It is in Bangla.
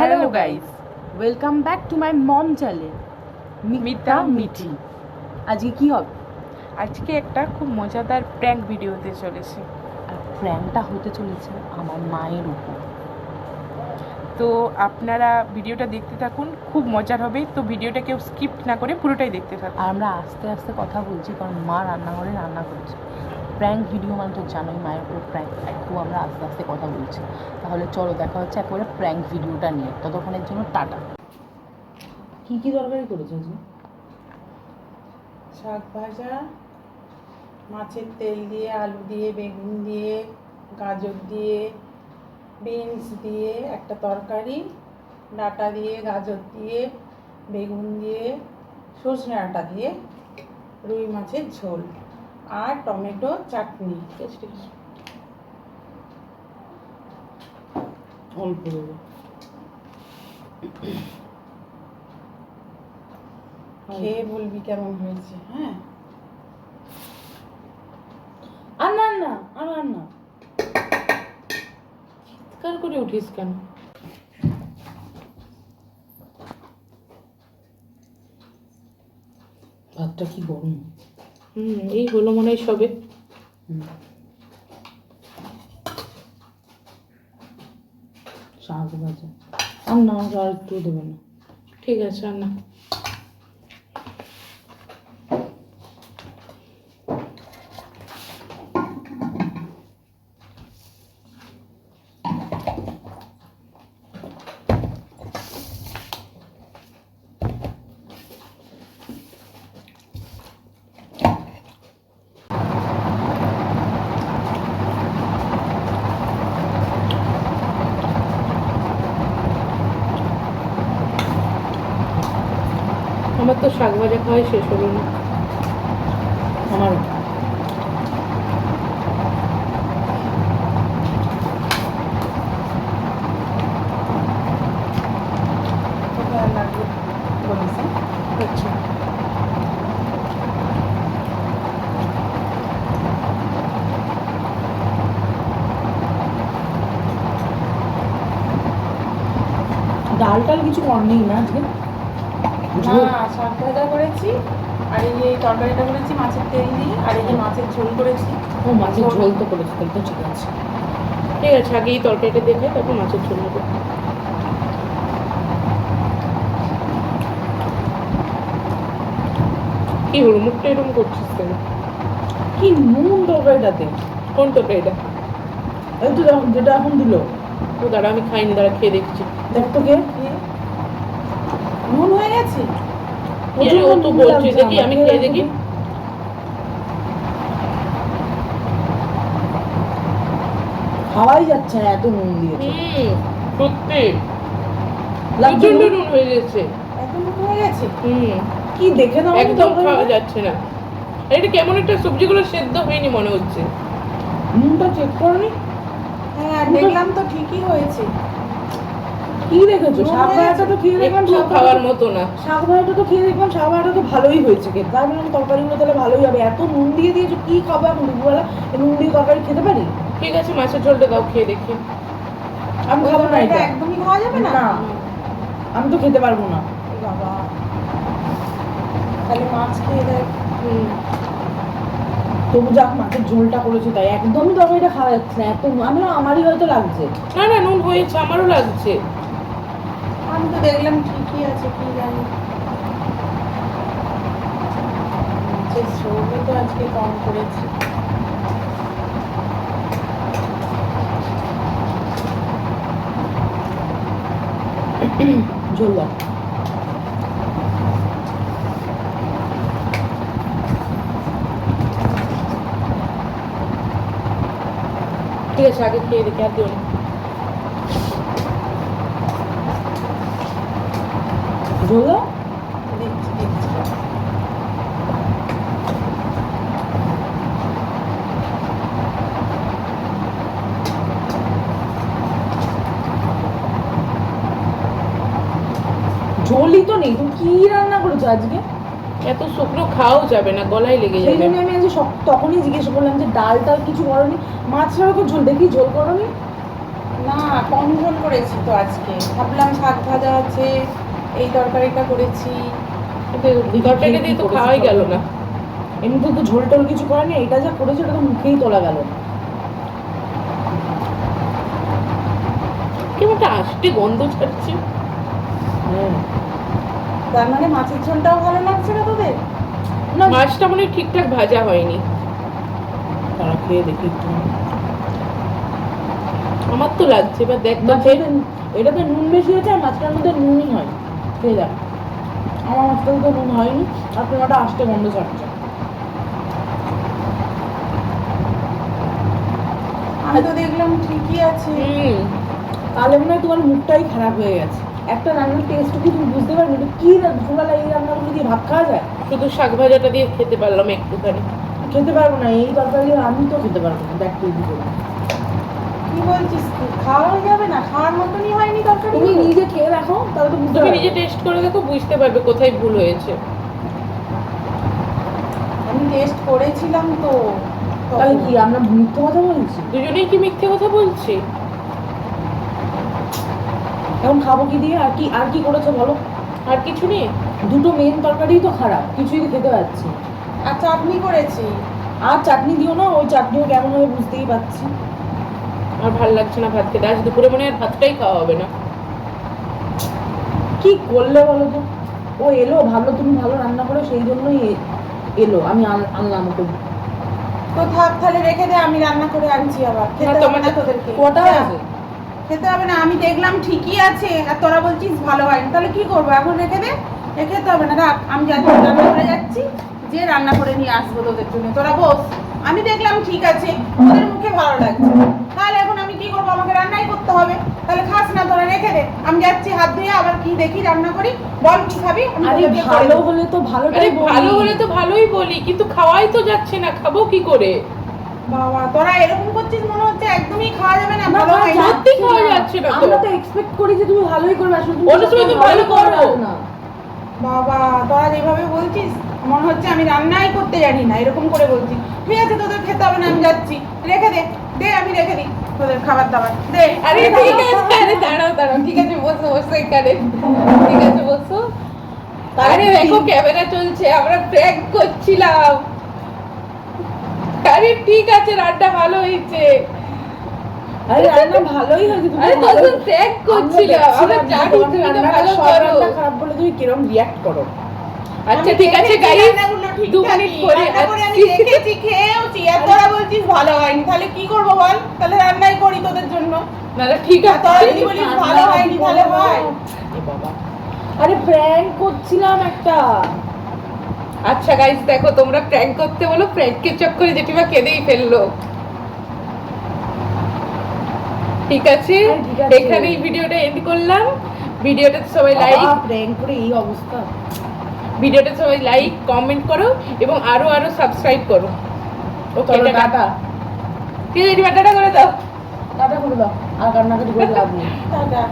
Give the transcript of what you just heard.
Hello guys welcome back to my mom channel Mita Mithi আজকে কি হবে? আজকে একটা খুব মজাদার প্র্যাঙ্ক ভিডিও হতে চলেছে। আর প্র্যাঙ্কটা হতে চলেছে আমার মায়ের উপর। তো আপনারা ভিডিওটা দেখতে থাকুন খুব মজার হবে। তো ভিডিওটা কেউ স্কিপ না করে পুরোটাই দেখতে থাকুন। আর আমরা আস্তে আস্তে কথা বলছি কারণ মা রান্নাঘরে রান্না করছে। প্র্যাঙ্ক ভিডিও মানে তো জানোই মায়ের উপর প্র্যাঙ্ক একটু আমরা আস্তে আস্তে কথা বলছি। তাহলে চলো দেখা হচ্ছে একবারে প্র্যাঙ্ক ভিডিওটা নিয়ে। ততক্ষণের জন্য টাটা। কি কি তরকারি করেছ শাক ভাজা মাছের তেল দিয়ে আলু দিয়ে বেগুন দিয়ে গাজর দিয়ে বিনস দিয়ে একটা তরকারি ডাটা দিয়ে গাজর দিয়ে বেগুন দিয়ে সজনে ডাঁটা দিয়ে রুই মাছের ঝোল। আর টমেটো চাটনি অল্প দেবো। খেয়ে বলবি কেমন হয়েছে হ্যাঁ? আর না না, আর না। চিৎকার করে উঠিস কেন? ভাতটা কি গরম? হুম এই হলো মনে হয় সবে। শাক ভাজা। আর না আর একটু দেবে না। ঠিক আছে আর না। আমার তো শাক ভাজা খাওয়াই শেষ হলো না। আমার ডাল টাল কিছু করেনি না আজকে? না করেছি। আর এই যে তরকারিটা করেছি মাছের তেল দিয়ে আর এই যে মাছের ঝোল করেছি। ও মাছের ঝোল তো করেছে তাহলে তো ঠিক আছে। ঠিক আছে আগে এই তরকারিটা দেখে তারপর মাছের ঝোল নেব। কি হলো মুখটা এরকম করছিস কেন? কি নুন তরকারিটাতে? কোন তরকারিটা? এই তো যেটা এখন দিল। ও দাঁড়া আমি খাইনি দাঁড়া খেয়ে দেখছি। দেখ তো কে নুন হয়ে গেছে? ও তো বলছে দেখি আমি খেয়ে দেখি। খাওয়াই যাচ্ছে না এত নুন দিয়েছে। সত্যি। লাগছে প্রচণ্ড নুন? নুন হয়ে গেছে এত নুন হয়ে গেছে? কি দেখে দাও একদম খাওয়া যাচ্ছে না। এটা কেমন একটা সবজিগুলো সেদ্ধ হয়নি মনে হচ্ছে। নুনটা চেক করনি? হ্যাঁ দেখলাম তো ঠিকই হয়েছে। কি দেখেছ? নুন শাক ভাজাটা তো খেয়ে দেখলাম শাক খাওয়ার মতো না। শাক ভাজাটা তো খেয়ে দেখলাম শাক ভাজাটা তো ভালোই হয়েছে খেতে। তরকারিগুলো তাহলে ভালোই হবে। এত নুন দিয়ে দিয়েছ কি খাব এখন দুপুরবেলা? নুন দিয়ে তরকারি খেতে পারি? ঠিক আছে মাছের ঝোলটা দাও খেয়ে দেখি। আমি খাব না এটা। একদমই খাওয়া যাবে না? আমি তো খেতে পারব না। বাবা। তাহলে মাছ খেয়ে দেয় হুম। তবু যাক মাছের ঝোলটা করেছে তাই। একদমই তরকারিটা খাওয়া যাচ্ছে না। এত আমি আমারই হয়তো লাগছে। না না নুন হয়েছে আমারও লাগছে। আমি তো দেখলাম ঠিকই আছে, কি জানি। ঝোলও তো আজকে কম করেছি। ঝোল ঠিক আছে, আগে খেয়ে দেখি, আর দিও দিচ্ছি দিচ্ছি ঝোলই তো নেই। তুমি কি রান্না করেছ আজকে? এত শুকনো খাওয়াও যাবে না গলায় লেগে সেই যাবে। জন্য আমি আজকে সক- তখনই জিজ্ঞেস করলাম যে ডাল টাল কিছু করনি? মাছ ছাড়া তো ঝোল। দেখি ঝোল করনি? না কম ঝোল করেছি তো আজকে। ভাবলাম শাক ভাজা আছে এই তরকারিটা করেছি। তরকারিটা দিয়ে তো খাওয়াই গেল না। এমনিতে তো ঝোল টোল কিছু করেনি এটা যা করেছে ওটা তো মুখেই তোলা গেল। না। কেমন একটা আষ্টে গন্ধ ছাড়ছে। হ্যাঁ। তার মানে মাছের ঝোলটাও ভালো লাগছে না তোদের? না। মাছটা মনে ঠিকঠাক ভাজা হয়নি। তারা খেয়ে দেখি একটু। আমার তো লাগছে এবার দেখ তো মাছের খেয়ে। নুন বেশি হয়েছে আর মাছটার মধ্যে নুনই হয়। খেয়ে দেখ। আমার মাছটাতে তো নুন হয়নি আর তোমারটা আসতে গন্ধ ছাড়ছে আমি তো দেখলাম ঠিকই আছে। তাহলে মনে হয় তোমার মুখটাই খারাপ হয়ে গেছে। একটা রান্নার টেস্ট কি তুমি বুঝতে পারবে? এটা কি ঝোলা এই রান্নাগুলো দিয়ে ভাত খাওয়া যায়? শুধু শাক ভাজাটা দিয়ে খেতে পারলাম একটুখানি। খেতে পারব না এই তরকারি আমি তো খেতে পারব না। দেখ তুই কি বলছিস তুই? খাওয়া যাবে না? খাওয়ার মতনই হয়নি তরকারি? তুমি নিজে খেয়ে দেখো তাহলে তো বুঝতে তুমি নিজে টেস্ট করে দেখো বুঝতে পারবে কোথায় ভুল হয়েছে। আমি টেস্ট করেছিলাম তো। তাহলে কি আমরা মিথ্যে কথা বলছি? দুজনেই কি মিথ্যে কথা বলছি? এখন খাব কি দিয়ে? আর কি আর কি করেছ বলো? আর কিছু নেই। দুটো মেন তরকারি তো খারাপ কিছুই খেতে পাচ্ছি। আর চাটনি করেছি। আর চাটনি দিও না ওই চাটনিও কেমন হবে বুঝতেই পারছি। আর ভালো লাগছে না ভাত খেতে। আজ দুপুরে মনে হয় ভাতটাই খাওয়া হবে না। কি করলে বলো তো? ও এলো ভাবলো তুমি ভালো রান্না করো সেই জন্যই এলো আমি আনলাম ওকে। তো থাক তাহলে রেখে দে আমি রান্না করে আনছি আবার। খেতে হবে না তোদেরকে। কটা আছে খেতে হবে না আমি দেখলাম ঠিকই আছে আর তোরা বলছিস ভালো হয়নি তাহলে কি করব? এখন রেখে দে রেখে খেতে হবে না রাখ আমি যাচ্ছি রান্না করে যাচ্ছি যে রান্না করে নিয়ে আসব তোদের জন্য। তোরা বস আমি দেখলাম ঠিক আছে তোদের মুখে ভালো লাগছে তাহলে এখন আমি কি করব আমাকে রান্নাই করতে হবে তাহলে খাস না তোরা রেখে দে আমি যাচ্ছি হাত ধুয়ে আবার কি দেখি রান্না করি। বল কি খাবি? আরে ভালো হলে তো ভালো আরে ভালো হলে তো ভালোই বলি কিন্তু খাওয়াই তো যাচ্ছে না খাব কি করে? বাবা তোরা এরকম করছিস মনে হচ্ছে একদমই খাওয়া যাবে না ভালো হয় না। সত্যি খাওয়া যাচ্ছে না আমরা তো এক্সপেক্ট করি যে তুমি ভালোই করবে আসলে তুমি অন্য সময় তো ভালো করো। করো। না। বাবা তোরা যেভাবে বলছিস মনে হচ্ছে আমি রান্নাই করতে জানি না এরকম করে বলছিস। ঠিক আছে তোদের খেতে হবে না আমি যাচ্ছি। রেখে দে দে আমি রেখে দিই। তোদের খাবার দাবার। দে আরে ঠিক আছে আরে দাঁড়াও দাঁড়াও। ঠিক আছে বসো বসো এখানে। ঠিক আছে বসো। আরে দেখো ক্যামেরা চলছে আমরা প্র্যাঙ্ক করছিলাম। আরে ঠিক আছে রান্না ভালো হয়েছে। আরে রান্না ভালোই হয়েছে তুমি আরে তখন প্র্যাঙ্ক করছিলাম আমরা জানি তুমি ভালো করো। রান্না খারাপ বলে তুমি কিরম রিয়াক্ট করো। আচ্ছা ঠিক আছে গাইস দু। মিনিট পরে করে আমি। দেখেছি খেয়েওছি আর তোরা বলছিস ভালো হয়নি তাহলে কি করব বল? তাহলে রান্নাই করি তোদের জন্য। না না ঠিক আর তোরা যদি বলিস ভালো হয়নি তাহলে হয়। আরে প্র্যাঙ্ক করছিলাম একটা। আচ্ছা গাইস দেখো তোমরা প্র্যাঙ্ক করতে বলো প্র্যাঙ্কের চক্করে জেঠিমা কেঁদেই ফেলল। ঠিক আছে? হ্যাঁ, ঠিক আছে। এখানেই ভিডিওটা এন্ড করলাম। ভিডিওটা সবাই লাইক প্র্যাঙ্ক করে এই অবস্থা। ভিডিওটা সবাই লাইক কমেন্ট করো এবং আরও আরও সাবস্ক্রাইব করো। ওকে দাদা টাটা। ঠিক আছে টাটা করে দাও। টাটা করে দাও। আর কান্নাকাটি করে লাভ নেই। টাটা।